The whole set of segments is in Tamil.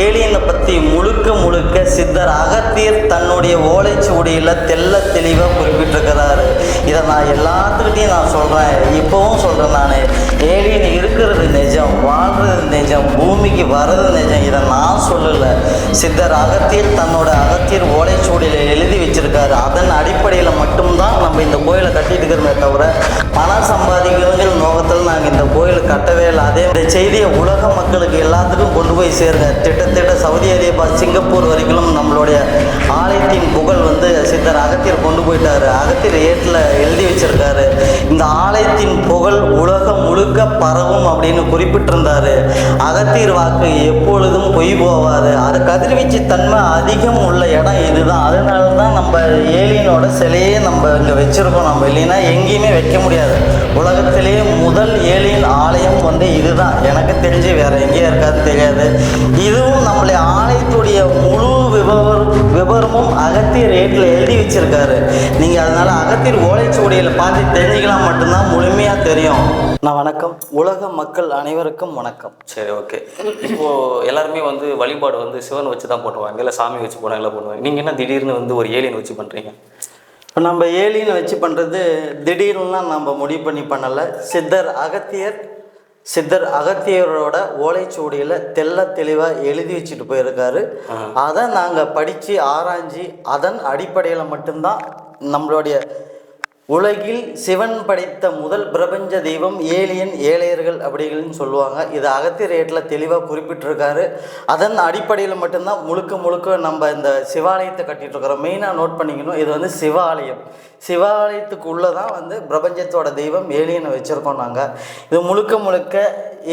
ஏலியனை பற்றி முழுக்க முழுக்க சித்தர் அகத்தியர் தன்னுடைய ஓலைச்சுவடியில் தெள்ள தெளிவாக குறிப்பிட்டிருக்கிறாரு. இதை நான் எல்லாத்துக்கிட்டையும் நான் சொல்கிறேன் இப்போவும் சொல்கிறேன் நான். ஏலியன் இருக்கிறது நிஜம் வாழ்றது நிஜம் பூமிக்கு வர்றது நிஜம். இதை நான் சொல்லலை. சித்தர் அகத்தியர் தன்னோட அகத்தியர் ஓலைச்சுவடியில் எழுதி வச்சிருக்காரு. அதன் அடிப்படையில் மட்டும்தான் நம்ம இந்த கோயிலை கட்டிட்டு இருக்கிறோமே தவிர பணம் சம்பாதிக்கணுங்கிற நோக்கத்தில் நாங்கள் இந்த கோயிலை கட்டவே இல்லை. அதே இந்த செய்தியை உலக மக்களுக்கு எல்லாத்துக்கும் கொண்டு போய் சேருங்க. திட்டத்திட்ட சவுதி அரேபியா சிங்கப்பூர் வரைக்கும் நம்மளுடைய ஆலயத்தின் புகழ் வந்து சித்தர் அகத்தியர் கொண்டு போயிட்டாரு. அகத்தியர் ஏட்டில் எழுதி வச்சிருக்காரு. இந்த ஆலயத்தின் புகழ் உலகம் முழுக்க பரவும் அப்படின்னு குறிப்பிட்டிருந்தாரு. அகத்தியர் வாக்கு எப்பொழுதும் பொய் போவாரு அது கதிர்வீச்சு தன்மை அதிகம் உள்ள இடம் இதுதான். அதனால தான் நம்ம ஏலியனோட சிலையே நம்ம இங்கே வச்சுருக்கோம். நம்ம இல்லைன்னா எங்கேயுமே வைக்க முடியாது. உலகத்திலேயே முதல் ஏலியன் ஆலயம் வந்து இதுதான். எனக்கு தெரிஞ்சு வேற எங்கேயும் இருக்காது தெரியாது. இதுவும் நம்மளுடைய ஆலயத்துடைய முழு விவரம் விவரமும் அகத்தியர் ரேட்டில் எழுதி வச்சிருக்காரு. நீங்கள் அதனால அகத்தியர் ஓலைச்சுவடியில் பார்த்து தெரிஞ்சுக்கலாம் மட்டும்தான் முழுமையாக தெரியும். நான் வணக்கம். உலக மக்கள் அனைவருக்கும் வணக்கம். சரி ஓகே. இப்போ எல்லாருமே வந்து வழிபாடு வந்து சிவன் வச்சு தான் பண்ணுவாங்க இல்லை சாமி வச்சு போனாங்க எல்லாம் பண்ணுவாங்க நீங்கள் என்ன திடீர்னு வந்து ஒரு ஏலியன் வச்சு பண்ணுறீங்க இப்போ நம்ம ஏலியன் வச்சு பண்ணுறது திடீர்னுலாம் நம்ம முடிவு பண்ணி பண்ணலை. சித்தர் அகத்தியர் சித்தர் அகத்தியரோட ஓலைச்சுவடியில் தெள்ள தெளிவாக எழுதி வச்சுட்டு போயிருக்காரு. அதை நாங்கள் படித்து ஆராய்ஞ்சு அதன் அடிப்படையில் மட்டும்தான் நம்மளுடைய உலகில் சிவன் படைத்த முதல் பிரபஞ்ச தெய்வம் ஏலியன் ஏழையர்கள் அப்படிங்கன்னு சொல்லுவாங்க. இது அகத்திரேட்டில் தெளிவாக குறிப்பிட்டிருக்காரு. அதன் அடிப்படையில் மட்டும்தான் முழுக்க முழுக்க நம்ம இந்த சிவாலயத்தை கட்டிட்டு இருக்கிறோம். மெயினாக நோட் பண்ணிக்கணும். இது வந்து சிவாலயம். சிவாலயத்துக்குள்ளே தான் வந்து பிரபஞ்சத்தோட தெய்வம் ஏலியனை வச்சுருக்கோம் நாங்கள் இது முழுக்க முழுக்க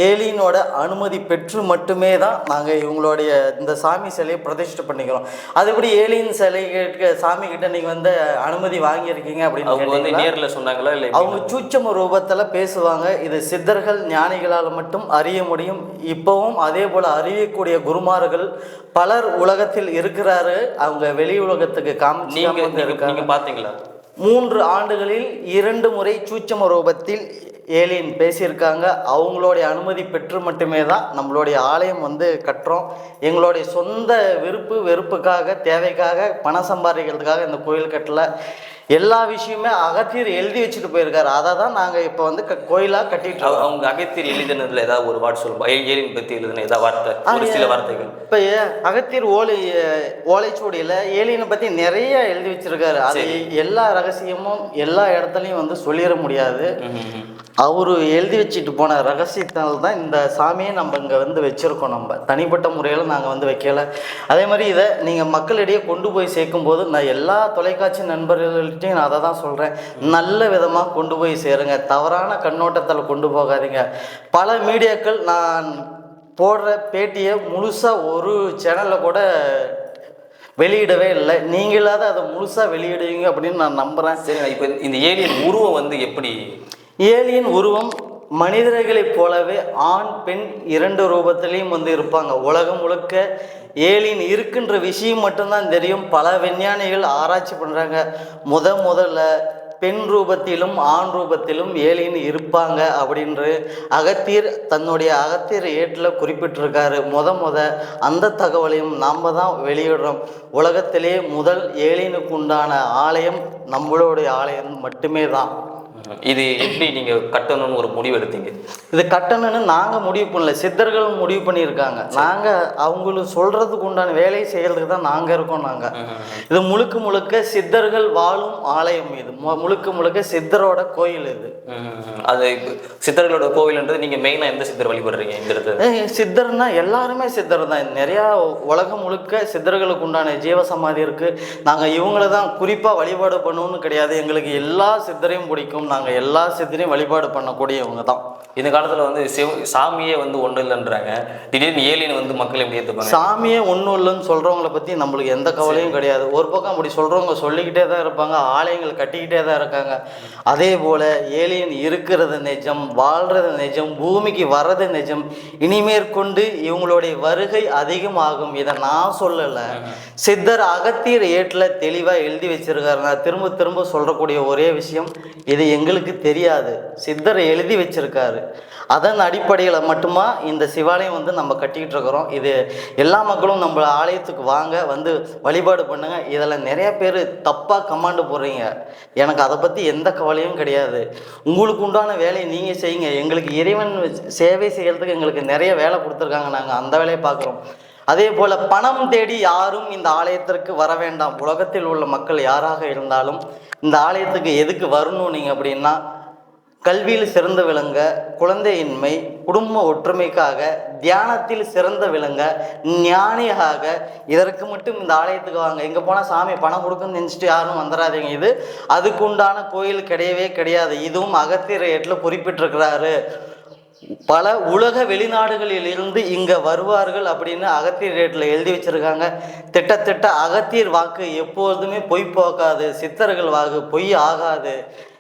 ஏலியனோட அனுமதி பெற்று மட்டுமே தான் நாங்கள் இவங்களுடைய இந்த சாமி சிலையை பிரதிஷ்டை பண்ணிக்கிறோம். அதுபடி ஏலியன் சிலைக்கு சாமி கிட்ட நீங்கள் வந்து அனுமதி வாங்கியிருக்கீங்க அப்படின்னு அவங்க வந்து? நேரில் சொன்னாங்களா இல்லை அவங்க சூட்சம ரூபத்தில் பேசுவாங்க. இது சித்தர்கள் ஞானிகளால் மட்டும் அறிய முடியும். இப்போவும் அதே போல் அறியக்கூடிய குருமார்கள் பலர் உலகத்தில் இருக்கிறாரு அவங்க வெளி உலகத்துக்கு காமிச்சு நீங்கள் பார்த்தீங்களா மூன்று ஆண்டுகளில் இரண்டு முறை சூட்சம ரூபத்தில் ஏலியன் பேசியிருக்காங்க. அவங்களுடைய அனுமதி பெற்று மட்டுமே தான் நம்மளுடைய ஆலயம் வந்து கட்டுறோம். எங்களுடைய சொந்த விருப்பு வெறுப்புக்காக தேவைக்காக பணம் சம்பாதிக்கிறதுக்காக இந்த கோயில் கட்டலை. எல்லா விஷயமே அகத்தியர் எழுதி வச்சுட்டு போயிருக்காரு. அதை தான் நாங்கள் இப்போ வந்து க கோயிலாக கட்டிட்டு அவங்க அகத்தியர் எழுதினதுல ஏதாவது ஒரு வார்த்தை சொல்லுங்க ஏ- ஏலியன் பற்றி எழுதின ஏதாவது வார்த்தை? ஒரு சில வார்த்தைகள். இப்போ அகத்தியர் ஓலை ஓலைச்சுவடியில் ஏலியனை பற்றி நிறைய எழுதி வச்சிருக்காரு. அது எல்லா ரகசியமும் எல்லா இடத்துலையும் வந்து சொல்லிட முடியாது. அவர் எழுதி வச்சுட்டு போன ரகசியத்தால் தான் இந்த சாமியை நம்ம இங்கே வந்து வச்சுருக்கோம் நம்ம. தனிப்பட்ட முறையில் நாங்கள் வந்து வைக்கல. அதே மாதிரி இதை நீங்கள் மக்களிடையே கொண்டு போய் சேர்க்கும்போது நான் எல்லா தொலைக்காட்சி நான் அதை தான் சொல்கிறேன் நல்ல விதமாக கொண்டு போய் சேருங்க. தவறான கண்ணோட்டத்தில் கொண்டு போகாதீங்க. பல மீடியாக்கள் நான் போடுற பேட்டியை முழுசாக ஒரு சேனலில் கூட வெளியிடவே இல்லை. நீங்களாவது அதை முழுசாக வெளியிடுவீங்க அப்படின்னு நான் நம்புகிறேன் சரி இப்போ இந்த ஏலியன் உருவம் வந்து எப்படி? ஏலியன் உருவம் மனிதர்களைப் போலவே ஆண் பெண் இரண்டு ரூபத்திலையும் வந்து இருப்பாங்க. உலகம் முழுக்க ஏலியன் இருக்குன்ற விஷயம் மட்டும்தான் தெரியும். பல விஞ்ஞானிகள் ஆராய்ச்சி பண்ணுறாங்க முத முதல்ல பெண் ரூபத்திலும் ஆண் ரூபத்திலும் ஏலியன் இருப்பாங்க அப்படின்று அகத்தியர் தன்னுடைய அகத்தியர் ஏட்டில் குறிப்பிட்டிருக்காரு. முத முத அந்த தகவலையும் நாம் தான் வெளியிடுறோம். உலகத்திலே முதல் ஏலியனுக்கு உண்டான ஆலயம் நம்மளுடைய ஆலயம் மட்டுமே தான். இது எப்படி நீங்கள் கட்டணும்னு ஒரு முடிவு எடுத்தீங்க? இது கட்டணும்னு நாங்கள் முடிவு பண்ணல. சித்தர்கள் முடிவு பண்ணியிருக்காங்க. நாங்கள் அவங்களுக்கு சொல்கிறதுக்கு உண்டான வேலையை செய்கிறதுக்கு தான் நாங்கள் இருக்கோம் நாங்கள் இது முழுக்க முழுக்க சித்தர்கள் வாழும் ஆலயம் இது. முழுக்க முழுக்க சித்தரோட கோயில் இது. அது சித்தர்களோட கோவில்ன்றது நீங்கள் மெயினாக எந்த சித்தர் வழிபடுறீங்க இந்த இடத்துல? சித்தர்னா எல்லாருமே சித்தர் தான். நிறையா உலகம் முழுக்க சித்தர்களுக்கு உண்டான ஜீவசமாதி இருக்குது நாங்கள் இவங்கள தான் குறிப்பாக வழிபாடு பண்ணணும்னு கிடையாது. எங்களுக்கு எல்லா சித்தரையும் பிடிக்கும். நாங்கள் எல்லா சித்தரையும் வழிபாடு பண்ணக்கூடியவங்க தான். இந்த காலத்தில் வந்து சிவ சாமியே வந்து ஒன்றும் இல்லைன்றாங்க. திடீர்னு ஏலியன் வந்து மக்கள் எப்படி ஏற்றுப்பாங்க சாமியே ஒன்றும் இல்லைன்னு சொல்கிறவங்கள பற்றி நம்மளுக்கு எந்த கவலையும் கிடையாது. ஒரு பக்கம் அப்படி சொல்கிறவங்க சொல்லிக்கிட்டே தான் இருப்பாங்க ஆலயங்கள் கட்டிக்கிட்டே தான் இருக்காங்க. அதே போல் ஏலியன் இருக்கிறது நிஜம் வாழ்கிறது நிஜம் பூமிக்கு வர்றது நிஜம். இனிமேற்கொண்டு இவங்களுடைய வருகை அதிகமாகும். இதை நான் சொல்லலை. சித்தர் அகத்தியர் ஏட்டில் தெளிவாக எழுதி வச்சிருக்காரு. நான் திரும்ப திரும்ப சொல்கிறக்கூடிய ஒரே விஷயம் இது எங்களுக்கு தெரியாது. சித்தர் எழுதி வச்சிருக்காரு. அதன் அடிப்படையில் மட்டுமா இந்த சிவாலயம் வந்து நம்ம கட்டிக்கிட்டு இருக்கிறோம். இது எல்லா மக்களும் நம்ம ஆலயத்துக்கு வாங்க வந்து வழிபாடு பண்ணுங்க. இதில் நிறைய பேர் தப்பாக கமாண்டு போடுறீங்க. எனக்கு அதை பற்றி எந்த கவலையும் கிடையாது. உங்களுக்கு உண்டான வேலையை நீங்கள் செய்யுங்க. எங்களுக்கு இறைவன் வச்சு- சேவை செய்கிறதுக்கு எங்களுக்கு நிறைய வேலை கொடுத்துருக்காங்க. நாங்கள் அந்த வேலையை பார்க்குறோம். அதே போல் பணம் தேடி யாரும் இந்த ஆலயத்திற்கு வர வேண்டாம். உலகத்தில் உள்ள மக்கள் யாராக இருந்தாலும் இந்த ஆலயத்துக்கு எதுக்கு வரணும் நீங்கள் அப்படின்னா கல்வியில் சிறந்து விளங்க குழந்தையின்மை குடும்ப ஒற்றுமைக்காக தியானத்தில் சிறந்த விளங்க ஞானியாக இதற்கு மட்டும் இந்த ஆலயத்துக்கு வாங்க. எங்கே போனால் சாமி பணம் கொடுக்குன்னு நினச்சிட்டு யாரும் வந்துடாதீங்க இது அதுக்குண்டான கோயில் கிடையவே கிடையாது. இதுவும் அகத்தியர் ஏட்டில் குறிப்பிட்டிருக்கிறாரு. பல உலக வெளிநாடுகளில் இருந்து இங்கே வருவார்கள் அப்படின்னு அகத்தியர் ரேட்டில் எழுதி வச்சிருக்காங்க. திட்டத்திட்ட அகத்தியர் வாக்கு எப்பொழுதுமே பொய் போக்காது சித்தர்கள் வாக்கு பொய் ஆகாது.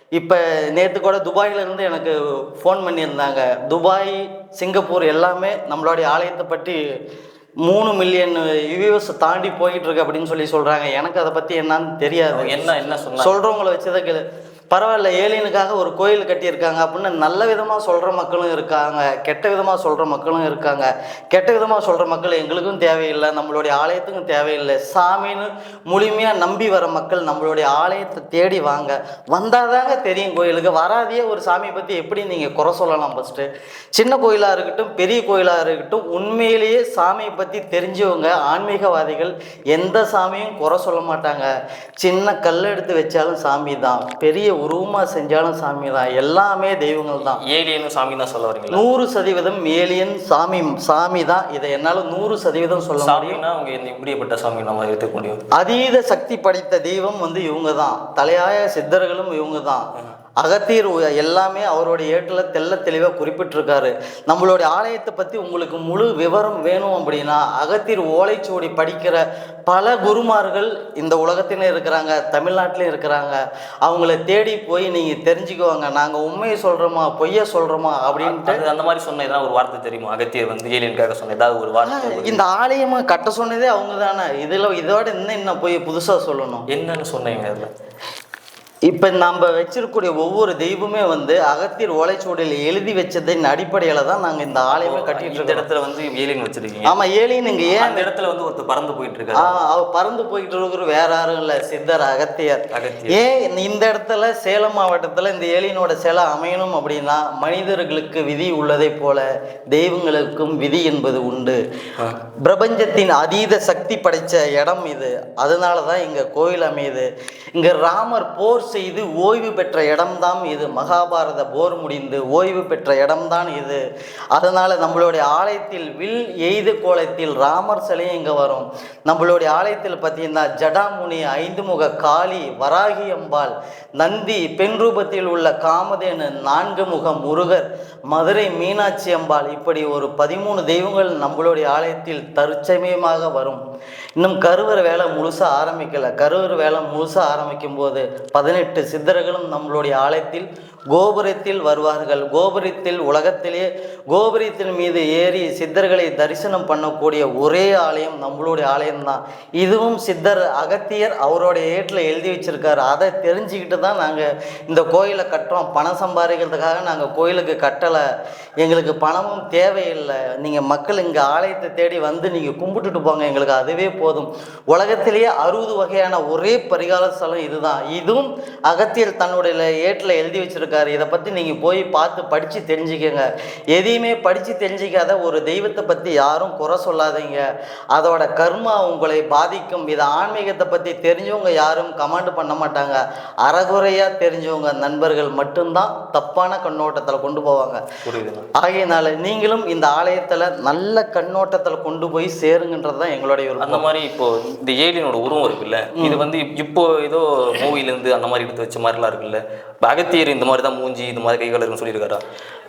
இப்போ நேற்று கூட துபாயில இருந்து எனக்கு ஃபோன் பண்ணியிருந்தாங்க. துபாய் சிங்கப்பூர் எல்லாமே நம்மளுடைய ஆலயத்தை பற்றி மூணு மில்லியன் யூஎஸ் தாண்டி போயிட்டு இருக்கு அப்படின்னு சொல்லி சொல்கிறாங்க எனக்கு அதை பற்றி என்னன்னு தெரியாது. என்ன என்ன சொன்னாங்க? சொல்கிறவங்கள வச்சுதான் கேளு. பரவாயில்ல ஏலியனுக்காக ஒரு கோயில் கட்டியிருக்காங்க அப்படின்னு நல்ல விதமாக சொல்கிற மக்களும் இருக்காங்க கெட்ட விதமாக சொல்கிற மக்களும் இருக்காங்க. கெட்ட விதமாக சொல்கிற மக்கள் எங்களுக்கும் தேவையில்லை நம்மளுடைய ஆலயத்துக்கும் தேவையில்லை. சாமின்னு முழுமையாக நம்பி வர மக்கள் நம்மளுடைய ஆலயத்தை தேடி வாங்க. வந்தாதாங்க தெரியும் கோயிலுக்கு. வராதையே ஒரு சாமியை பற்றி எப்படி நீங்கள் குறை சொல்லலாம் ஃபஸ்ட்டு சின்ன கோயிலாக இருக்கட்டும் பெரிய கோயிலாக இருக்கட்டும் உண்மையிலேயே சாமியை பற்றி தெரிஞ்சவங்க ஆன்மீகவாதிகள் எந்த சாமியும் குறை சொல்ல மாட்டாங்க. சின்ன கல் எடுத்து வச்சாலும் சாமி தான் பெரிய உருவமாக செஞ்சாலும் சாமி தான். எல்லாமே தெய்வங்கள் தான். ஏலியனும் சாமி தான் சொல்ல வரீங்களா? நூறு சதவீதம் ஏலியன் சாமி சாமி தான். இதை என்னால் நூறு சதவீதம் சொல்ல சாமினா அவங்க இப்படிப்பட்ட சாமி நம்ம எடுத்துக்க முடியும். அதீத சக்தி படைத்த தெய்வம் வந்து இவங்க தான். தலையாய சித்தர்களும் இவங்க தான். அகத்தீர் எல்லாமே அவருடைய ஏட்டில் தெள்ள தெளிவாக குறிப்பிட்டிருக்காரு. நம்மளுடைய ஆலயத்தை பற்றி உங்களுக்கு முழு விவரம் வேணும் அப்படின்னா அகத்தீர் ஓலைச்சுவடி படிக்கிற பல குருமார்கள் இந்த உலகத்திலும் இருக்கிறாங்க தமிழ்நாட்டிலும் இருக்கிறாங்க. அவங்கள தேடி போய் நீங்கள் தெரிஞ்சுக்குவாங்க. நாங்கள் உண்மையை சொல்கிறோமா பொய்யை சொல்கிறோமா அப்படின்ட்டு அந்த மாதிரி சொன்ன ஏதாவது ஒரு வார்த்தை தெரியுமா? அகத்தியர் வந்து ஏலியனுக்காக சொன்ன ஏதாவது ஒரு வார்த்தை இந்த ஆலயமா கட்ட சொன்னதே அவங்க தானே இதில் இதோட இன்னும் என்ன போய் புதுசாக சொல்லணும்? என்னன்னு சொன்னீங்க அதுல? இப்போ நம்ம வச்சிருக்கக்கூடிய ஒவ்வொரு தெய்வமே வந்து அகத்தியர் ஓலைச்சுவடியில் எழுதி வச்சதின் அடிப்படையில் தான் நாங்கள் இந்த ஆலயமே கட்டிட்டு இந்த இருக்கோம். இடத்துல வந்து ஏலியன் வச்சிருக்கீங்க. ஆமாம் ஏலின்னு இங்கே ஏன் அந்த இடத்துல வந்து ஒருத்தர் பறந்து போயிட்டு ஆ இருக்காரு அவ பறந்து போயிட்டு இருக்கிற வேற யாரும் இல்லை சித்தர் அகத்தியர். அகத்தியர். ஏன் இந்த- இந்த இடத்துல சேலம் மாவட்டத்தில் இந்த ஏலியனோட சிலை அமையணும் அப்படின்னா மனிதர்களுக்கு விதி உள்ளதை போல தெய்வங்களுக்கும் விதி என்பது உண்டு. பிரபஞ்சத்தின் அதீத சக்தி படைச்ச இடம் இது. அதனால தான் இங்கே கோயில் அமையுது. இங்கே ராமர் போர் செய்து ஓய்வு பெற்ற இடம்தான் இது. மகாபாரத போர் முடிந்து ஓய்வு பெற்ற இடம்தான் இது. அதனால் நம்மளுடைய ஆலயத்தில் வில் எய்து கோலத்தில் ராமர் சிலையும் இங்கே வரும். நம்மளுடைய ஆலயத்தில் பார்த்தீங்கன்னா ஜடாமுனி ஐந்து முக காளி வராகி அம்பாள் நந்தி பெண் ரூபத்தில் உள்ள காமதேனு நான்கு முக முருகர் மதுரை மீனாட்சி அம்பாள் இப்படி ஒரு பதிமூணு தெய்வங்கள் நம்மளுடைய ஆலயத்தில் தற்சமயமாக வரும். இன்னும் கருவர் வேலை முழுசாக ஆரம்பிக்கல. கருவர் வேலை முழுசாக ஆரம்பிக்கும் போது பதினெட்டு சித்தர்களும் நம்மளுடைய ஆலயத்தில் கோபுரத்தில் வருவார்கள். கோபுரத்தில் உலகத்திலே கோபுரத்தின் மீது ஏறி சித்தர்களை தரிசனம் பண்ணக்கூடிய ஒரே ஆலயம் நம்மளுடைய ஆலயம்தான். இதுவும் சித்தர் அகத்தியர் அவருடைய ஏட்டில் எழுதி வச்சிருக்காரு. அதை தெரிஞ்சுக்கிட்டு தான் நாங்கள் இந்த கோயிலை கட்டுறோம். பணம் சம்பாதிக்கிறதுக்காக நாங்கள் கோயிலுக்கு கட்டலை. எங்களுக்கு பணமும் தேவையில்லை. நீங்கள் மக்கள் இங்கே ஆலயத்தை தேடி வந்து நீங்கள் கும்பிட்டுட்டு போங்க. எங்களுக்கு அதுவே போதும். உலகத்திலேயே அறுபது வகையான ஒரே பரிகார ஸ்தலம் இதுதான். இதுவும் அகத்தியர் தன்னுடைய ஏட்டில் எழுதி வச்சிருக்காரு. இதை பற்றி நீங்கள் போய் பார்த்து படித்து தெரிஞ்சுக்கங்க. எதையுமே படித்து தெரிஞ்சிக்காத ஒரு தெய்வத்தை பற்றி யாரும் குறை சொல்லாதீங்க. அதோட கர்மா உங்களை பாதிக்கும். இது ஆன்மீகத்தை பற்றி தெரிஞ்சவங்க யாரும் கமெண்ட் பண்ண மாட்டாங்க. அறகுறையாக தெரிஞ்சவங்க நண்பர்கள் மட்டும்தான் தப்பான கண்ணோட்டத்தில் கொண்டு போவாங்க. ஆகையினால நீங்களும் இந்த ஆலயத்தில் நல்ல கண்ணோட்டத்தில் கொண்டு போய் சேருங்கன்றது தான் எங்களுடைய அந்த மாதிரி இப்போ இந்த ஏலியனோட உருவம் இருக்குல்ல. இது வந்து இப்போ ஏதோ மூவில இருந்து அந்த மாதிரி எடுத்து வச்ச மாதிரிலாம் இருக்குல்ல. இப்ப அகத்தியர் இந்த மாதிரி தான் மூஞ்சி இந்த மாதிரி கைகள் இருக்குன்னு சொல்லியிருக்காரா?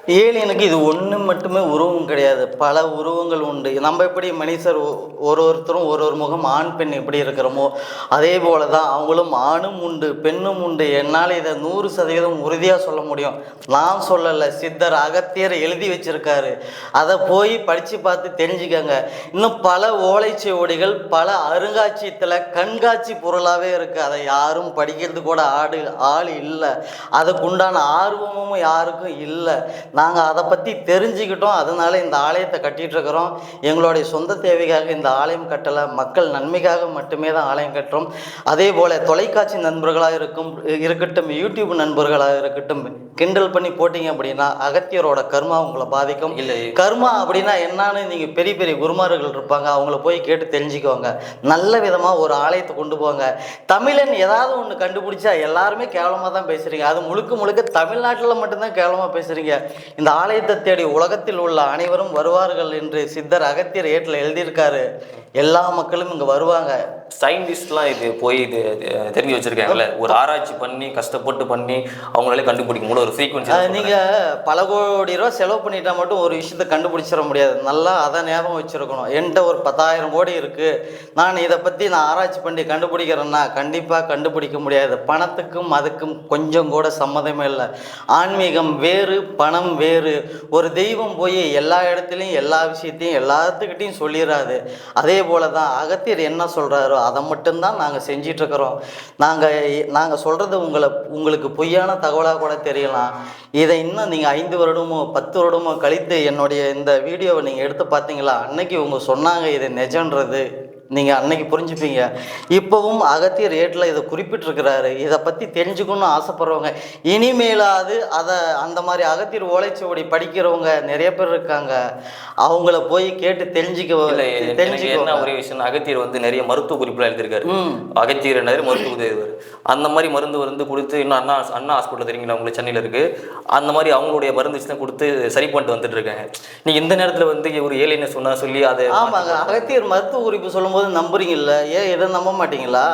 ஏலியனுக்கு இது ஒன்று மட்டுமே உருவம் கிடையாது. பல உருவங்கள் உண்டு. நம்ம எப்படி மனிதர் ஒ- ஒரு ஒருத்தரும் ஒரு ஒரு முகம் ஆண் பெண் எப்படி இருக்கிறோமோ அதே போல தான் அவங்களும் ஆணும் உண்டு பெண்ணும் உண்டு. என்னால் இதை நூறு சதவீதம் உறுதியாக சொல்ல முடியும். நான் சொல்லலை சித்தர் அகத்தியர் எழுதி வச்சிருக்காரு. அதை போய் படித்து பார்த்து தெரிஞ்சுக்கங்க. இன்னும் பல ஓலைச்சுவடிகள் பல அருங்காட்சியத்தில் கண்காட்சி பொருளாகவே இருக்குது அதை யாரும் படிக்கிறது கூட ஆடு ஆள் இல்லை. அதுக்குண்டான ஆர்வமும் யாருக்கும் இல்லை. நாங்கள் அதை பற்றி தெரிஞ்சுக்கிட்டோம். அதனால இந்த ஆலயத்தை கட்டிகிட்டு இருக்கிறோம் எங்களுடைய சொந்த தேவைக்காக இந்த ஆலயம் கட்டலை. மக்கள் நன்மைக்காக மட்டுமே தான் ஆலயம் கட்டுறோம். அதே போல் தொலைக்காட்சி நண்பர்களாக இருக்கும் இருக்கட்டும் யூடியூப் நண்பர்களாக இருக்கட்டும் கிண்டல் பண்ணி போட்டிங்க அப்படின்னா அகத்தியரோட கர்மா உங்களை பாதிக்கும். இல்லை. கர்மா அப்படின்னா என்னன்னு நீங்கள் பெரிய பெரிய குருமார்கள் இருப்பாங்க. அவங்கள போய் கேட்டு தெரிஞ்சுக்கோங்க. நல்ல விதமாக ஒரு ஆலயத்தை கொண்டு போங்க. தமிழன் ஏதாவது ஒன்று கண்டுபிடிச்சா எல்லாருமே கேவலமாக தான் பேசுகிறீங்க அது முழுக்க முழுக்க தமிழ்நாட்டில் மட்டும்தான் கேவலமாக பேசுகிறீங்க இந்த ஆலயத்தை தேடி உலகத்தில் உள்ள அனைவரும் வருவார்கள் என்று சித்தர் அகத்தியர் ஏட்டில் எழுதியிருக்காரு. எல்லா மக்களும் இங்கே வருவாங்க. சயின்டிஸ்ட்லாம் இது போய் இது தெரிஞ்சு வச்சிருக்காங்கல்ல. ஒரு ஆராய்ச்சி பண்ணி கஷ்டப்பட்டு பண்ணி அவங்களாலே கண்டுபிடிக்க முடியும் ஒரு ஃப்ரீக்வன்சி நீங்கள் பல கோடி ரூபா செலவு பண்ணிட்டா மட்டும் ஒரு விஷயத்தை கண்டுபிடிச்சிட முடியாது. நல்லா அதை ஞாபகம் வச்சுருக்கணும். என்கிட்ட ஒரு பத்தாயிரம் கோடி இருக்குது நான் இதை பற்றி நான் ஆராய்ச்சி பண்ணி கண்டுபிடிக்கிறேன்னா கண்டிப்பாக கண்டுபிடிக்க முடியாது. பணத்துக்கும் அதுக்கும் கொஞ்சம் கூட சம்மதமே இல்லை. ஆன்மீகம் வேறு பணம் வேறு. ஒரு தெய்வம் போய் எல்லா இடத்துலையும் எல்லா விஷயத்தையும் எல்லாத்துக்கிட்டையும் சொல்லிடாது அதே போல தான் அகத்தியர் என்ன சொல்கிறாரோ அதை மட்டும்தான் நாங்கள் செஞ்சிட்ருக்கிறோம் நாங்கள் நாங்கள் சொல்கிறது உங்களை உங்களுக்கு பொய்யான தகவலாக கூட தெரியலாம். இதை இன்னும் நீங்கள் ஐந்து வருடமோ பத்து வருடமோ கழித்து என்னுடைய இந்த வீடியோவை நீங்கள் எடுத்து பார்த்தீங்களா? அன்னைக்கு இவங்க சொன்னாங்க இது நிஜன்றது நீங்கள் அன்னைக்கு புரிஞ்சுப்பீங்க. இப்போவும் அகத்தியர் ஏட்டில் இதை குறிப்பிட்டிருக்கிறாரு. இதை பற்றி தெரிஞ்சுக்கணும்னு ஆசைப்படுறவங்க. இனிமேலாவது அதை அந்த மாதிரி அகத்தியர் ஓலைச்சுவடி படிக்கிறவங்க நிறைய பேர் இருக்காங்க. அவங்கள போய் கேட்டு தெரிஞ்சுக்க எனக்கு என்ன ஒரே விஷயம் அகத்தியர் வந்து நிறைய மருத்துவ குறிப்புலாம் எழுதியிருக்காரு. அகத்தியர் நிறைய மருத்துவ உதவி அந்த மாதிரி மருந்து வந்து கொடுத்து இன்னும் அண்ணா அண்ணா ஹாஸ்பிட்டல் தெரியுங்களா? உங்களுக்கு சென்னையில் இருக்கு. அந்த மாதிரி அவங்களுடைய மருந்து தான் கொடுத்து சரி பண்ணிட்டு வந்துட்டு இருக்காங்க. நீங்க இந்த நேரத்தில் வந்து ஒரு ஏழைன்னு சொன்னா சொல்லி அதை ஆமாங்க. அகத்தியர் மருத்துவ குறிப்பு சொல்லும்போது நம்புறீங்கல்ல? ஏன் எதை நம்ப மாட்டீங்களா?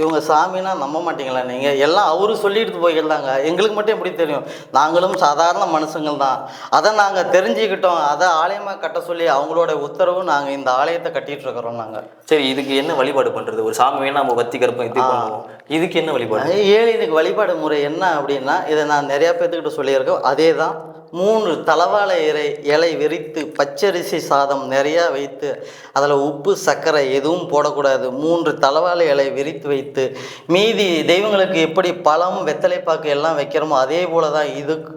இவங்க சாமினா நம்ப மாட்டீங்களா நீங்கள் எல்லாம் அவரு சொல்லிட்டு போயிருந்தாங்க எங்களுக்கு மட்டும் எப்படி தெரியும்? நாங்களும் சாதாரண மனுஷங்கள் தான். அதை நாங்கள் தெரிஞ்சுக்கிட்டோம். அதை ஆலயமாக கட்ட சொல்லி அவங்களோட உத்தரவு நாங்கள் இந்த ஆலயத்தை கட்டிட்டு இருக்கிறோம் நாங்கள் சரி இதுக்கு என்ன வழிபாடு பண்றது? ஒரு சாமி வேணா நம்ம வத்தி கருப்பம் இது இதுக்கு என்ன வழிபாடு? ஏழினுக்கு வழிபாடு முறை என்ன அப்படின்னா இதை நான் நிறையா பேர்த்துக்கிட்ட சொல்லியிருக்கேன். அதே தான் மூணு தலவாழை இலை இலை விரித்து பச்சரிசி சாதம் நிறையா வைத்து அதில் உப்பு சர்க்கரை எதுவும் போடக்கூடாது. மூன்று தலவாழை இலை விரித்து வைத்து மீதி தெய்வங்களுக்கு எப்படி பழம் வெத்தலைப்பாக்கு எல்லாம் வைக்கிறோமோ அதே போல தான் இதுக்கு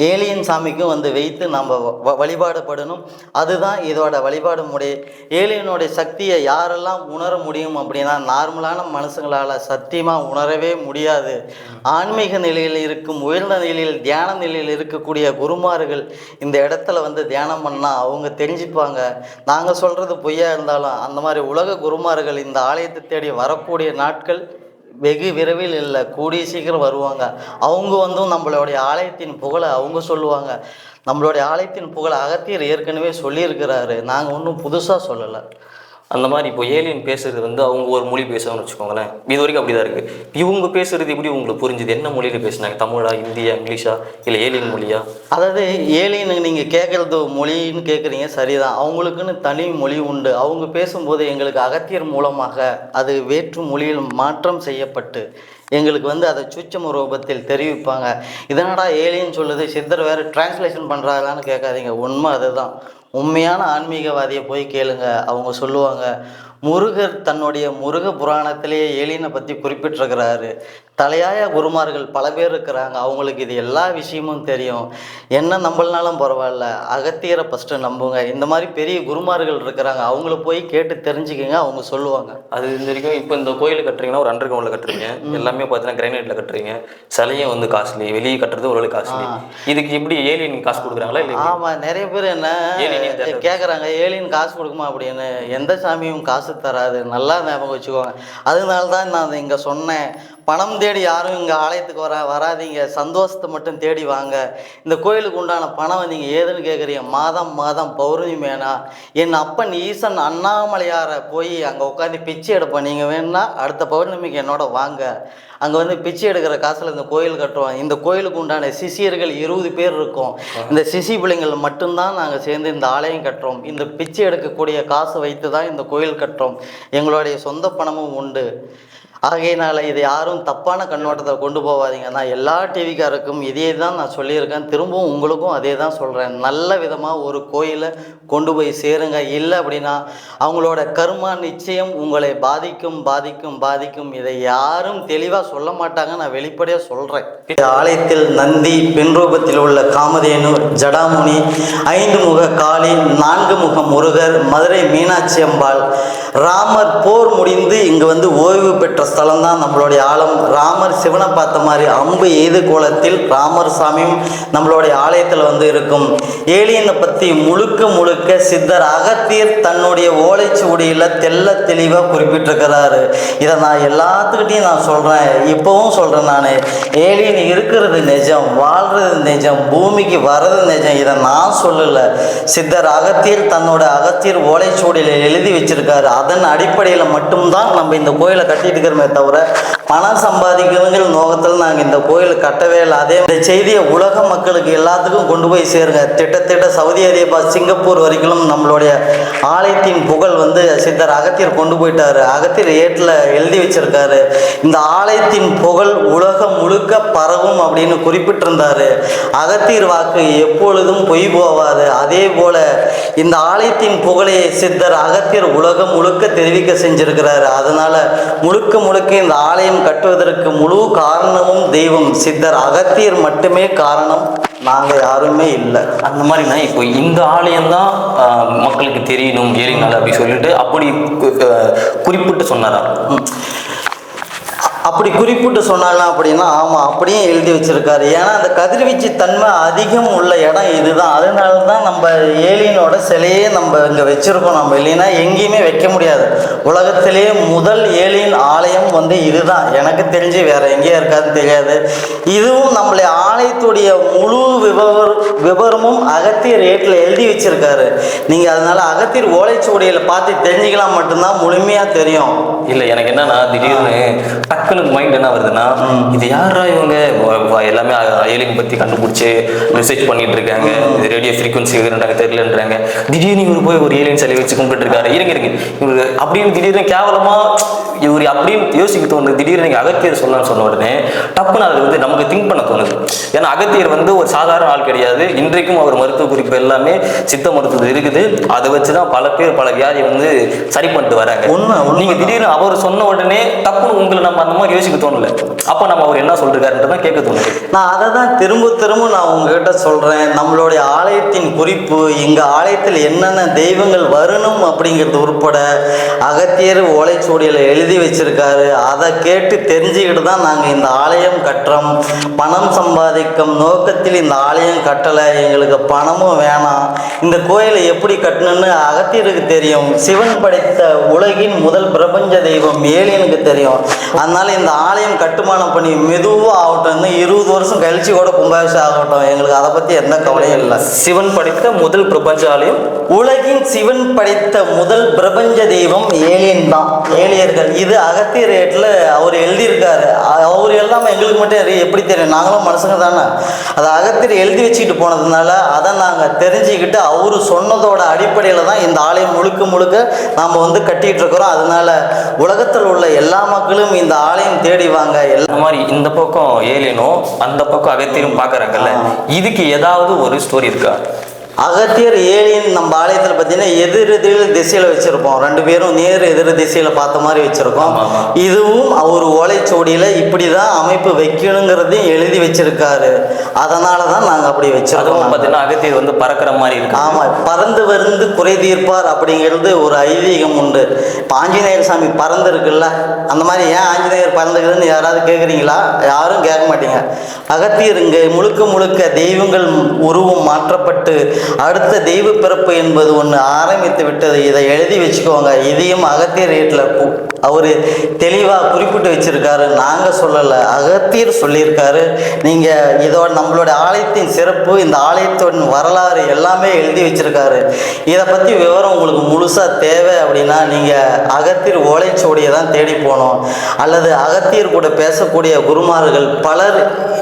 ஏலியன் சாமிக்கும் வந்து வைத்து நம்ம வ- வழிபாடு படணும் அதுதான் இதோட வழிபாடு முறை. ஏலியனுடைய சக்தியை யாரெல்லாம் உணர முடியும் அப்படின்னா நார்மலான மனுஷங்களால் சத்தியமாக உணரவே முடியாது. ஆன்மீக நிலையில் இருக்கும் உயர்ந்த நிலையில் தியான நிலையில் இருக்கக்கூடிய குருமார்கள் இந்த இடத்துல வந்து தியானம் பண்ணால் அவங்க தெரிஞ்சுப்பாங்க. நாங்கள் சொல்கிறது பொய்யா இருந்தாலும் அந்த மாதிரி உலக குருமார்கள் இந்த ஆலயத்தை தேடி வரக்கூடிய நாட்கள் வெகு விரைவில் இல்லை கூடிய சீக்கிரம் வருவாங்க. அவங்க வந்தும் நம்மளுடைய ஆலயத்தின் புகழை அவங்க சொல்லுவாங்க. நம்மளுடைய ஆலயத்தின் புகழை அகத்தியர் ஏற்கனவே சொல்லியிருக்கிறாரு. நாங்கள் ஒன்றும் புதுசாக சொல்லலை. அந்த மாதிரி இப்போ ஏலியன் பேசுறது வந்து அவங்க ஒரு மொழி பேசுவாங்கன்னு வச்சுக்கோங்களேன். இது வரைக்கும் அப்படிதான் இருக்கு. இவங்க பேசுறது எப்படி உங்களுக்கு புரிஞ்சுது? என்ன மொழியில பேசுனாங்க? தமிழா இந்தியா இங்கிலீஷா? இல்லை ஏலியன் மொழியா? அதாவது ஏலியனுக்கு நீங்கள் கேட்குறது மொழின்னு கேட்குறீங்க சரிதான். அவங்களுக்குன்னு தனி மொழி உண்டு. அவங்க பேசும்போது எங்களுக்கு அகத்தியர் மூலமாக அது வேற்று மொழியில் மாற்றம் செய்யப்பட்டு எங்களுக்கு வந்து அதை சுச்சம ரூபத்தில் தெரிவிப்பாங்க. இதனடா ஏலியன் சொல்லுது? சித்தர் வேறு டிரான்ஸ்லேஷன் பண்ணுறாங்களான்னு கேட்காதீங்க. உண்மை அதுதான். உண்மையான ஆன்மீகவாதியை போய் கேளுங்க. அவங்க சொல்லுவாங்க முருகர் தன்னுடைய முருக புராணத்திலேயே எலினை பற்றி குறிப்பிட்டிருக்கிறாரு. தலையாய குருமார்கள் பல பேர் இருக்கிறாங்க. அவங்களுக்கு இது எல்லா விஷயமும் தெரியும். என்ன நம்பலனாலும் பரவாயில்ல. அகத்தியரை ஃபஸ்ட்டு நம்புங்க. இந்த மாதிரி பெரிய குருமார்கள் இருக்கிறாங்க. அவங்கள போய் கேட்டு தெரிஞ்சுக்கங்க. அவங்க சொல்லுவாங்க. அது இந்த வரைக்கும் இப்போ இந்த கோயில் கட்டுறீங்கன்னா ஒரு அண்டர் கிரவுண்டில் கட்டுறீங்க. எல்லாமே பார்த்தீங்கன்னா கிரைனைட்ல கட்டுறீங்க. சிலையும் வந்து காஸ்ட்லி. வெளியே கட்டுறது ஒரு காஸ்ட்லி. இதுக்கு எப்படி ஏலியன் காசு கொடுக்குறாங்களா இல்லை ஆமாம் நிறைய பேர் என்ன. கேட்குறாங்க ஏலியன் காசு கொடுக்குமா? அப்படின்னு. எந்த சாமியும் காசு தராது. நல்லா ஞாபகம் வச்சுக்கோங்க. அதனால தான் நான் இங்கே சொன்னேன். பணம் தேடி யாரும் இங்கே ஆலயத்துக்கு வர வராதீங்க. சந்தோஷத்தை மட்டும் தேடி வாங்க. இந்த கோயிலுக்கு உண்டான பணம் நீங்கள் ஏதுன்னு கேட்குறீங்க மாதம் மாதம் பௌர்ணமி மேனா? என் அப்பன் ஈசன் அண்ணாமலையாரை போய் அங்கே உட்காந்து பிச்சை எடுப்பேன். நீங்கள் வேணும்னா அடுத்த பௌர்ணமிக்கு என்னோட வாங்க. அங்கே வந்து பிச்சை எடுக்கிற காசில் இந்த கோயில் கட்டுவோம் இந்த கோயிலுக்கு உண்டான சிசியர்கள் இருபது பேர் இருக்கும். இந்த சிசி பிள்ளைங்கள் மட்டும்தான் நாங்கள் சேர்ந்து இந்த ஆலயம் கட்டுறோம். இந்த பிச்சை எடுக்கக்கூடிய காசு வைத்து தான் இந்த கோயில் கட்டுறோம். எங்களுடைய சொந்த பணமும் உண்டு. ஆகையினால இதை யாரும் தப்பான கண்ணோட்டத்தை கொண்டு போகாதீங்க. நான் எல்லா டிவிக்காருக்கும் இதே தான் நான் சொல்லியிருக்கேன். திரும்பவும் உங்களுக்கும் அதே தான் சொல்கிறேன் நல்ல விதமாக ஒரு கோயிலை கொண்டு போய் சேருங்க. இல்லை அப்படின்னா அவங்களோட கர்மா நிச்சயம் உங்களை பாதிக்கும் பாதிக்கும் பாதிக்கும். இதை யாரும் தெளிவாக சொல்ல மாட்டாங்க நான் வெளிப்படையாக சொல்கிறேன் ஆலயத்தில் நந்தி பெண் ரூபத்தில் உள்ள காமதேனு ஜடாமுனி ஐந்து முக காளி நான்கு முக முருகர் மதுரை மீனாட்சி அம்பாள் ராமர் போர் முடிந்து இங்கே வந்து ஓய்வு பெற்ற ஸ்தலம் தான் நம்மளுடைய ஆலம் ராமர் சிவனை பார்த்த மாதிரி அம்பு எய்து கோலத்தில் ராமர் சாமியும் நம்மளுடைய ஆலயத்தில் வந்து இருக்கும். ஏலியனை பற்றி முழுக்க முழுக்க சித்தர் அகத்தியர் தன்னுடைய ஓலைச்சுவடியில் தெள்ள தெளிவாக குறிப்பிட்டிருக்கிறாரு. இதை நான் எல்லாத்துக்கிட்டையும் நான் சொல்கிறேன் இப்போவும் சொல்கிறேன் நான். ஏலியன் இருக்கிறது நிஜம் வாழ்றது நிஜம் பூமிக்கு வர்றது நிஜம். இதை நான் சொல்லலை. சித்தர் அகத்தியர் தன்னோட அகத்தியர் ஓலைச்சுவடியில் எழுதி வச்சிருக்காரு. அதன் அடிப்படையில் மட்டும்தான் நம்ம இந்த கோயிலை கட்டிட்டு இருக்கிறோமே தவிர பணம் சம்பாதிக்கணுங்கிற நோக்கத்தில் நாங்கள் இந்த கோயில் கட்டவே இல்லை. அதே இந்த செய்தியை உலக மக்களுக்கு எல்லாத்துக்கும் கொண்டு போய் சேருங்க. திட்டத்திட்ட சவுதி அரேபியா சிங்கப்பூர் வரைக்கும் நம்மளுடைய ஆலயத்தின் புகழ் வந்து சித்தர் அகத்தியர் கொண்டு போயிட்டாரு. அகத்தியர் ஏட்டில் எழுதி வச்சிருக்காரு. இந்த ஆலயத்தின் புகழ் உலகம் முழுக்க பரவும் அப்படின்னு குறிப்பிட்டிருந்தாரு. அகத்தியர் வாக்கு எப்பொழுதும் பொய் போவாது. அதே போல இந்த ஆலயத்தின் புகழை சித்தர் அகத்தியர் உலகம் முழுக்க தெரிவிக்க செஞ்சிருக்கிறாரு. அதனால முழுக்க முழுக்க இந்த ஆலயம் கட்டுவதற்கு முழு காரணமும் தெய்வம். சித்தர் அகத்தியர் மட்டுமே காரணம். நாங்கள் யாருமே இல்லை. அந்த மாதிரினா இப்போ இந்த ஆலயம் தான் மக்களுக்கு தெரியணும் ஏறினால அப்படி சொல்லிட்டு அப்படி குறிப்பிட்டு சொன்னாரா? அப்படி குறிப்பிட்டு சொன்னாலாம் அப்படின்னா ஆமாம் அப்படியே எழுதி வச்சிருக்காரு. ஏன்னா அந்த கதிர்வீச்சு தன்மை அதிகம் உள்ள இடம் இதுதான். அதனால தான் நம்ம ஏலியனோட சிலையே நம்ம இங்கே வச்சிருக்கோம் நம்ம. இல்லைன்னா எங்கேயுமே வைக்க முடியாது. உலகத்திலேயே முதல் ஏலியன் ஆலயம் வந்து இதுதான். எனக்கு தெரிஞ்சு வேற எங்கேயும் இருக்காதுன்னு தெரியாது. இதுவும் நம்மளுடைய ஆலயத்துடைய முழு விவர விவரமும் அகத்தியர் ரேட்டில் எழுதி வச்சிருக்காரு. நீங்கள் அதனால அகத்தியர் ஓலைச்சுவடியில் பார்த்து தெரிஞ்சுக்கலாம் மட்டும்தான் முழுமையாக தெரியும். இல்ல எனக்கு என்னன்னா திடீர்னு டக்குனு மைண்ட் என்ன வருதுன்னா இது யாரா இவங்க? எல்லாமே ஏலியன் பத்தி கண்டுபிடிச்சு ரிசர்ச் பண்ணிட்டு இருக்காங்க இது ரேடியோ ஃப்ரீக்வன்சி எதுன்றாங்க தெரியலன்றாங்க. திடீர்னு இவர் போய் ஒரு ஏலியன் சிலை வச்சு கும்பிட்டு இருக்காரு இருங்க இருங்க. இவரு அப்படின்னு திடீர்னு கேவலமா இவர் அப்படின்னு யோசிக்க தோணுது. திடீர்னு நீங்க அகத்தியர் சொல்லலாம்னு சொன்ன உடனே டப்புன்னு அது வந்து நமக்கு திங்க் பண்ண தோணுது. ஏன்னா அகத்தியர் வந்து ஒரு சாதாரண ஆள் கிடையாது. இன்றைக்கும் அவர் மருத்துவ குறிப்பு எல்லாமே சித்த மருத்துவம் இருக்குது. அதை வச்சு தான் பல பேர் பல வியாதியை வந்து சரி பண்ணிட்டு வராங்க. உண்மை, உண்மை. நீங்க திடீர்னு அவர் சொன்ன உடனே டப்புன்னு உங்களை நம்ம அந்த மாதிரி யோசிக்க தோணல. அப்ப நம்ம அவர் என்ன சொல்றாருன்றதான் கேட்க தோணுது. நான் அதை தான் திரும்ப திரும்ப நான் உங்ககிட்ட சொல்கிறேன் நம்மளுடைய ஆலயத்தின் குறிப்பு எங்கள் ஆலயத்தில் என்னென்ன தெய்வங்கள் வரணும் அப்படிங்கிறது உட்பட அகத்தியர் ஓலைச்சுவடியில் எழுதி வச்சிருக்காரு. அதை கேட்டு தெரிஞ்சுக்கிட்டு தான் நாங்கள் இந்த ஆலயம் கட்டுறோம். பணம் சம்பாதிக்கும் நோக்கத்தில் இந்த ஆலயம் கட்டலை. எங்களுக்கு பணமும் வேணாம். இந்த கோயிலை எப்படி கட்டணும்னு அகத்தியருக்கு தெரியும். சிவன் படைத்த உலகின் முதல் பிரபஞ்ச தெய்வம் ஏலியனுக்கு தெரியும். அதனால இந்த ஆலயம் கட்டுமானம் பண்ணி மெதுவாக ஆகட்டும் இன்னும் இருபது வருஷம் கழிச்சு கூட கும்பாபிஷேகம் ஆகட்டும். எங்களுக்கு அதை பற்றி எந்த கவலையும் இல்லை. சிவன் படைத்த முதல் பிரபஞ்ச ஆலயம் உலகின் சிவன் படைத்த முதல் பிரபஞ்ச தெய்வம் ஏலியன் தான். ஏலியர்கள். இது அகத்திய ரேட்டில் அவர் எழுதியிருக்காரு. அவர் எல்லாமே எங்களுக்கு மட்டும் எப்படி தெரியும்? நாங்களும் மனுஷங்க தானே. அதை அகத்தியர் எழுதி வச்சுக்கிட்டு போனதுனால அதை நாங்கள் தெரிஞ்சுக்கிட்டு அவர் சொன்னதோட அடிப்படையில் தான் இந்த ஆலயம் முழுக்க முழுக்க நாம் வந்து கட்டிகிட்டு இருக்கிறோம். அதனால உலகத்தில் உள்ள எல்லா மக்களும் இந்த ஆலயம் தேடி வாங்க எல்லா மாதிரி இந்த பக்கம் ஏலியனும் அந்த பக்கம் அகத்தியரும் பாக்குறாங்கல்ல இதுக்கு ஏதாவது ஒரு ஸ்டோரி இருக்கா? அகத்தியர் ஏலியன் நம்ம ஆலயத்தில் பார்த்தீங்கன்னா எதிர் எதிர் திசையில் வச்சுருப்போம். ரெண்டு பேரும் நேர் எதிர் திசையில் பார்த்த மாதிரி வச்சுருக்கோம். இதுவும் அவர் ஓலைச்சுவடியில் இப்படி தான் அமைப்பு வைக்கணுங்கிறதையும் எழுதி வச்சிருக்காரு. அதனால தான் நாங்கள் அப்படி வச்சிருக்கோம். பார்த்தீங்கன்னா அகத்தியர் வந்து பறக்கிற மாதிரி இருக்கு. ஆமாம் பறந்து வந்து குறை தீர்ப்பார் அப்படிங்கிறது ஒரு ஐதீகம் உண்டு. இப்போ ஆஞ்சநேயர் சாமி பறந்து இருக்குல்ல அந்த மாதிரி ஏன் ஆஞ்சநேயர் பறந்துக்குதுன்னு யாராவது கேட்குறீங்களா யாரும் கேட்க மாட்டீங்க. அகத்தியர் இங்கே முழுக்க முழுக்க தெய்வங்கள் உருவம் மாற்றப்பட்டு அடுத்த தெய்வ பிறப்பு என்பது ஒன்று ஆரம்பித்து விட்டது. இதை எழுதி வச்சுக்கோங்க. இதையும் அகத்தியர் ரேட்டில் அவர் தெளிவாக குறிப்பிட்டு வச்சுருக்காரு. நாங்கள் சொல்லலை. அகத்தியர் சொல்லியிருக்காரு. நீங்கள் இதோட நம்மளோட ஆலயத்தின் சிறப்பு இந்த ஆலயத்தின் வரலாறு எல்லாமே எழுதி வச்சிருக்காரு. இதை பற்றி விவரம் உங்களுக்கு முழுசாக தேவை அப்படின்னா நீங்கள் அகத்தியர் ஓலைச்சுவடியை தான் தேடி போகணும். அல்லது அகத்தியர் கூட பேசக்கூடிய குருமார்கள் பலர்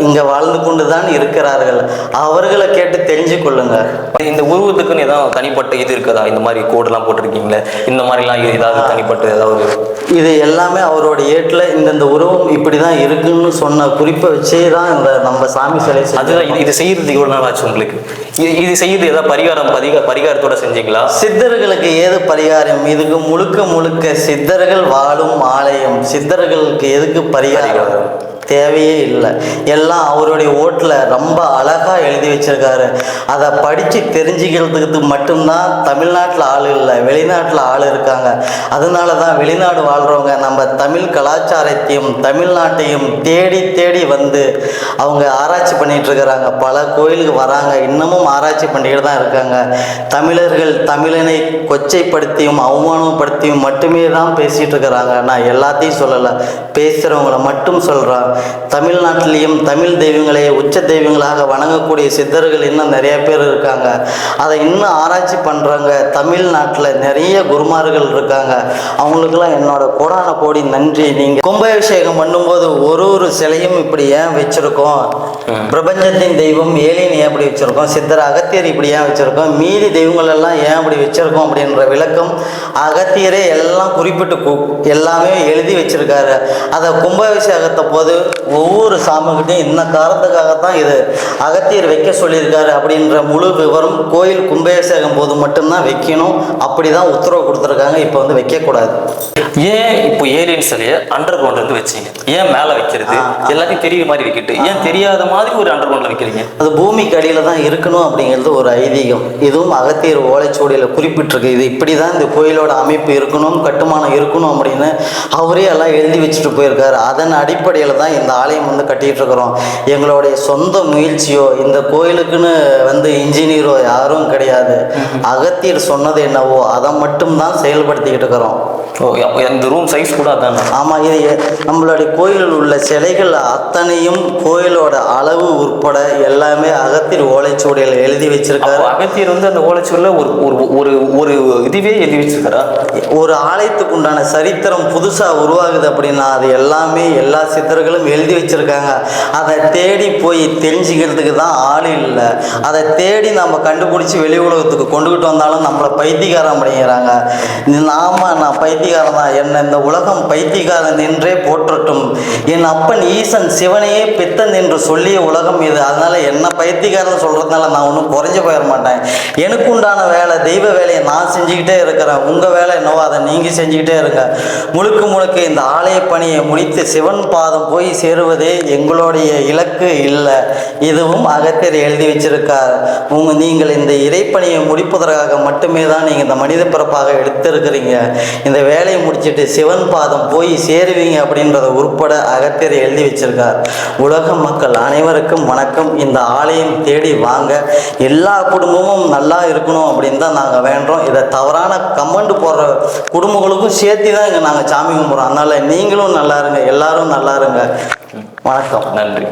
இங்கே வாழ்ந்து கொண்டு தான் இருக்கிறார்கள். அவர்களை கேட்டு தெரிஞ்சு கொள்ளுங்கள் இந்த உருவத்துக்குன்னு ஏதாவது தனிப்பட்ட இது இருக்குதா? இந்த மாதிரி கோடெல்லாம் போட்டிருக்கீங்களே? இந்த மாதிரிலாம் ஏதாவது தனிப்பட்ட ஏதாவது இது எல்லாமே அவரோட ஏட்டில் இந்தந்த உருவம் இப்படி தான் இருக்குன்னு சொன்ன குறிப்பை வச்சே தான் இந்த நம்ம சாமி சிலை. அதுதான் இது- செய்யறது இவ்வளவு நாள் ஆச்சு உங்களுக்கு? இது இது செய்யறது ஏதாவது பரிகாரம் பரிக பரிகாரத்தோட செஞ்சீங்களா? சித்தர்களுக்கு ஏது பரிகாரம்? இதுக்கு முழுக்க முழுக்க சித்தர்கள் வாழும் ஆலயம். சித்தர்களுக்கு எதுக்கு பரிகாரம். தேவையே இல்லை. எல்லாம் அவருடைய ஓட்டில் ரொம்ப அழகாக எழுதி வச்சிருக்காரு. அதை படித்து தெரிஞ்சுக்கிறதுக்கு மட்டும்தான் தமிழ்நாட்டில் ஆள் இல்லை வெளிநாட்டில் ஆள் இருக்காங்க. அதனால தான் வெளிநாடு வாழ்கிறவங்க நம்ம தமிழ் கலாச்சாரத்தையும் தமிழ்நாட்டையும் தேடி தேடி வந்து அவங்க ஆராய்ச்சி பண்ணிகிட்ருக்கிறாங்க பல கோயிலுக்கு வராங்க. இன்னமும் ஆராய்ச்சி பண்ணிக்கிட்டு தான் இருக்காங்க. தமிழர்கள் தமிழனை கொச்சைப்படுத்தியும் அவமானப்படுத்தியும் மட்டுமே தான் பேசிகிட்டு இருக்கிறாங்க. நான் எல்லாத்தையும் சொல்லலை. பேசுகிறவங்கள மட்டும் சொல்கிறேன் தமிழ்நாட்டிலையும் தமிழ் தெய்வங்களை உச்ச தெய்வங்களாக வணங்கக்கூடிய சித்தர்கள் இன்னும் நிறைய பேர் இருக்காங்க. அதை இன்னும் ஆராய்ச்சி பண்ணுறாங்க தமிழ்நாட்டில் நிறைய குருமார்கள் இருக்காங்க. அவங்களுக்கெல்லாம் என்னோட கோடான கோடி நன்றி. நீங்கள் கும்பாபிஷேகம் பண்ணும்போது ஒரு ஒரு சிலையும் இப்படி ஏன் வச்சுருக்கோம்? பிரபஞ்சத்தின் தெய்வம் ஏலியன் ஏன் இப்படி வச்சுருக்கோம்? சித்தர் அகத்தியர் இப்படி ஏன் வச்சுருக்கோம்? மீதி தெய்வங்கள் எல்லாம் ஏன் இப்படி வச்சுருக்கோம் அப்படின்ற விளக்கம் அகத்தியரே எல்லாம் குறிப்பிட்டு கு- எல்லாமே எழுதி வச்சிருக்காரு. அதை கும்பாபிஷேகத்தை போது ஒவ்வொரு சாமிகிட்டையும் இந்த காரணத்துக்காகத்தான் இது அகத்தியர் வைக்க சொல்லியிருக்காரு அப்படின்ற முழு விவரம் கோயில் கும்பாபிஷேகம் போது மட்டும்தான் வைக்கணும். அப்படி தான் உத்தரவு கொடுத்துருக்காங்க. இப்போ வந்து வைக்கக்கூடாது. ஏன் இப்போ ஏலியன் சிலையை அண்டர் கிரவுண்ட்ல இருந்து வச்சீங்க? ஏன் மேல வைக்கிறது? எல்லாத்தையும் தெரியுற மாதிரி வைக்கிட்டு. ஏன் தெரியாத மாதிரி ஒரு அண்டர் கிரவுண்ட்ல வைக்கிறீங்க அது பூமிக்கு அடியில் தான் இருக்கணும் அப்படிங்கிறது ஒரு ஐதீகம். இதுவும் அகத்தியர் ஓலைச்சுவடியில் குறிப்பிட்டிருக்கு. இது இப்படி தான் இந்த கோயிலோட அமைப்பு இருக்கணும் கட்டுமானம் இருக்கணும் அப்படின்னு அவரே எல்லாம் எழுதி வச்சுட்டு போயிருக்காரு. அதன் அடிப்படையில் தான் இந்த ஆலயம் வந்து கட்டிட்டு இருக்கிறோம். எங்களுடைய சொந்த முயற்சியோ இந்த கோயிலுக்குன்னு வந்து இன்ஜினியரோ யாரும் கிடையாது. அகத்தியர் சொன்னது என்னவோ அதை மட்டும் தான் செயல்படுத்திக்கிட்டு இருக்கிறோம். இந்த ரூம் சைஸ் கூட அதானே? ஆமாம் இது நம்மளுடைய கோயிலில் உள்ள சிலைகள் அத்தனையும் கோயிலோட அளவு உட்பட எல்லாமே அகத்தியர் ஓலைச்சுவடியில் எழுதி வச்சிருக்காரு. அகத்தியர் வந்து அந்த ஓலைச்சுவரில் ஒரு ஒரு ஒரு ஒரு இதுவே எழுதி வச்சிருக்காரா? ஒரு ஆலயத்துக்கு உண்டான சரித்திரம் புதுசாக உருவாகுது அப்படின்னா அது எல்லாமே எல்லா சித்தர்களும் எழுதி வச்சிருக்காங்க. அதை தேடி போய் தெரிஞ்சுக்கிறதுக்கு தான் ஆள் இல்லை. அதை தேடி நம்ம கண்டுபிடிச்சி வெளி உலகத்துக்கு கொண்டுகிட்டு வந்தாலும் நம்மளை பைத்தியக்காரன் அப்படிங்கிறாங்க நாம நான் பைத்தியக்காரன் என்ன இந்த உலகம் பைத்தியக்காரன் என்றே போற்றட்டும். என் அப்பன் ஈசன் சிவனையே பித்தன் என்று சொல்லிய உலகம் இது. அதனால என்ன பைத்தியக்காரன் சொல்றதுனால நான் ஒன்றும் குறைஞ்சு போயிட மாட்டேன். எனக்கு உண்டான வேலை தெய்வ வேலையை நான் செஞ்சுக்கிட்டே இருக்கிறேன். உங்கள் வேலை என்னவோ அதை நீங்கள் செஞ்சுக்கிட்டே இருங்க. முழுக்க முழுக்க இந்த ஆலய பணியை முடித்து சிவன் பாதம் போய் சேருவதே எங்களுடைய இலக்கு இல்லை. இதுவும் அகத்தியர் எழுதி வச்சிருக்கார். உங்க நீங்கள் இந்த இறைப்பணியை முடிப்பதற்காக மட்டுமே தான் நீங்கள் இந்த மனித பிறப்பாக எடுத்திருக்கிறீங்க. இந்த வே வேலையை முடிச்சுட்டு சிவன் பாதம் போய் சேருவீங்க அப்படின்றத உட்பட அகத்தியர் எழுதி வச்சிருக்கார். உலக மக்கள் அனைவருக்கும் வணக்கம். இந்த ஆலயம் தேடி வாங்க. எல்லா குடும்பமும் நல்லா இருக்கணும் அப்படின்னு தான் நாங்கள் வேண்டுறோம் இதை தவறான கமெண்ட் போடுற குடும்பங்களுக்கும் சேர்த்து தான் இங்கே நாங்கள் சாமி கும்பிட்றோம். அதனால் நீங்களும் நல்லா இருங்க எல்லாரும் நல்லா இருங்க. வணக்கம். நன்றி.